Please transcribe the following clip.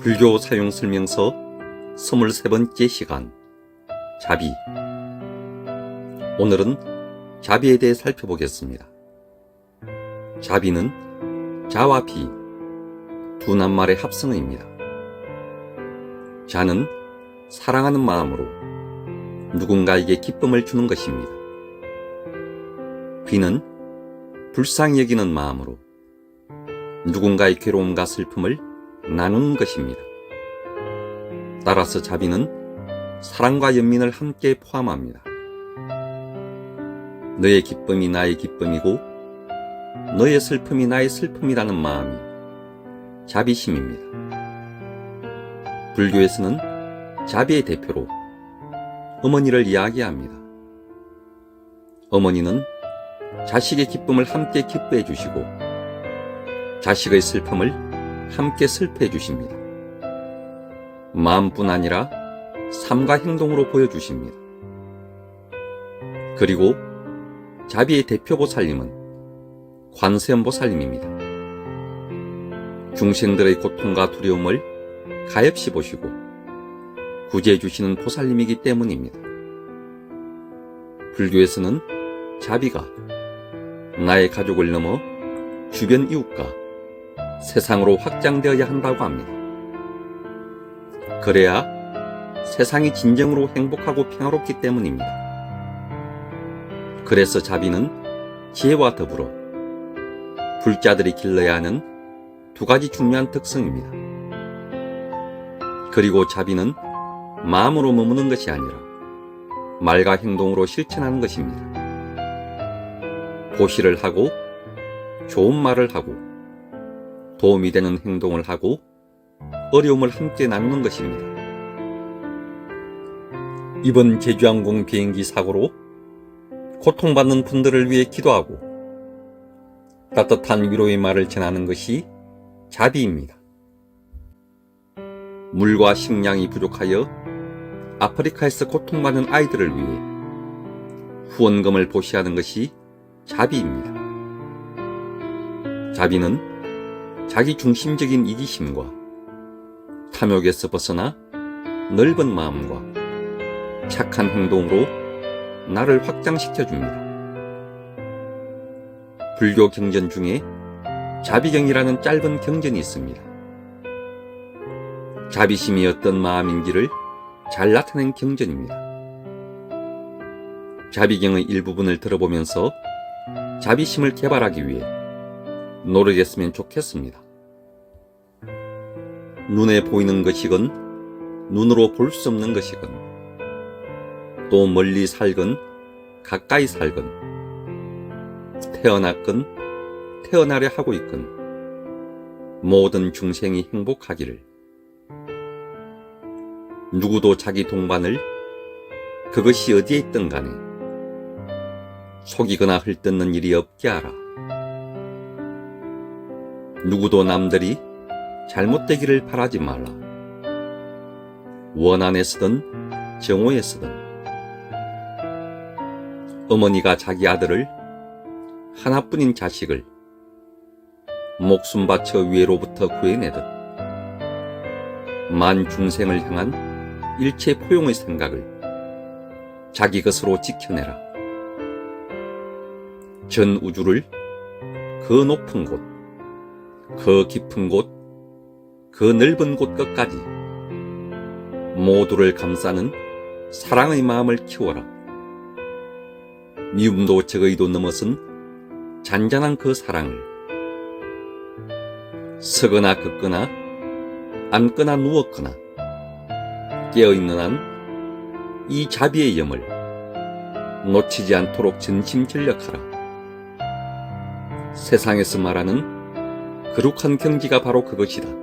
불교 사용 설명서 23번째 시간 자비 오늘은 자비에 대해 살펴보겠습니다. 자비는 자와 비 두 낱말의 합성어입니다. 자는 사랑하는 마음으로 누군가에게 기쁨을 주는 것입니다. 비는 불쌍히 여기는 마음으로 누군가의 괴로움과 슬픔을 나누는 것입니다. 따라서 자비는 사랑과 연민을 함께 포함합니다. 너의 기쁨이 나의 기쁨이고 너의 슬픔이 나의 슬픔이라는 마음이 자비심입니다. 불교에서는 자비의 대표로 어머니를 이야기합니다. 어머니는 자식의 기쁨을 함께 기뻐해 주시고 자식의 슬픔을 함께 슬퍼해 주십니다. 마음뿐 아니라 삶과 행동으로 보여주십니다. 그리고 자비의 대표 보살님은 관세음 보살님입니다. 중생들의 고통과 두려움을 가엾이 보시고 구제해 주시는 보살님이기 때문입니다. 불교에서는 자비가 나의 가족을 넘어 주변 이웃과 세상으로 확장되어야 한다고 합니다. 그래야 세상이 진정으로 행복하고 평화롭기 때문입니다. 그래서 자비는 지혜와 더불어 불자들이 길러야 하는 두 가지 중요한 특성입니다. 그리고 자비는 마음으로 머무는 것이 아니라 말과 행동으로 실천하는 것입니다. 고시를 하고 좋은 말을 하고 도움이 되는 행동을 하고 어려움을 함께 나누는 것입니다. 이번 제주항공 비행기 사고로 고통받는 분들을 위해 기도하고 따뜻한 위로의 말을 전하는 것이 자비입니다. 물과 식량이 부족하여 아프리카에서 고통받는 아이들을 위해 후원금을 보시하는 것이 자비입니다. 자비는 자기 중심적인 이기심과 탐욕에서 벗어나 넓은 마음과 착한 행동으로 나를 확장시켜 줍니다. 불교 경전 중에 자비경이라는 짧은 경전이 있습니다. 자비심이 어떤 마음인지를 잘 나타낸 경전입니다. 자비경의 일부분을 들어보면서 자비심을 개발하기 위해 노력했으면 좋겠습니다. 눈에 보이는 것이건 눈으로 볼 수 없는 것이건 또 멀리 살건 가까이 살건 태어났건 태어나려 하고 있건 모든 중생이 행복하기를 누구도 자기 동반을 그것이 어디에 있든 간에 속이거나 헐뜯는 일이 없게 하라. 누구도 남들이 잘못되기를 바라지 말라. 원한에 쓰든 정오에 쓰든 어머니가 자기 아들을 하나뿐인 자식을 목숨 바쳐 위로부터 구해내듯 만 중생을 향한 일체 포용의 생각을 자기 것으로 지켜내라. 전 우주를 그 높은 곳, 그 깊은 곳, 그 넓은 곳 끝까지 모두를 감싸는 사랑의 마음을 키워라. 미움도 적의도 넘어선 잔잔한 그 사랑을 서거나 걷거나 앉거나 누웠거나 깨어있는 한 이 자비의 염을 놓치지 않도록 전심전력하라. 세상에서 말하는 거룩한 경지가 바로 그것이다.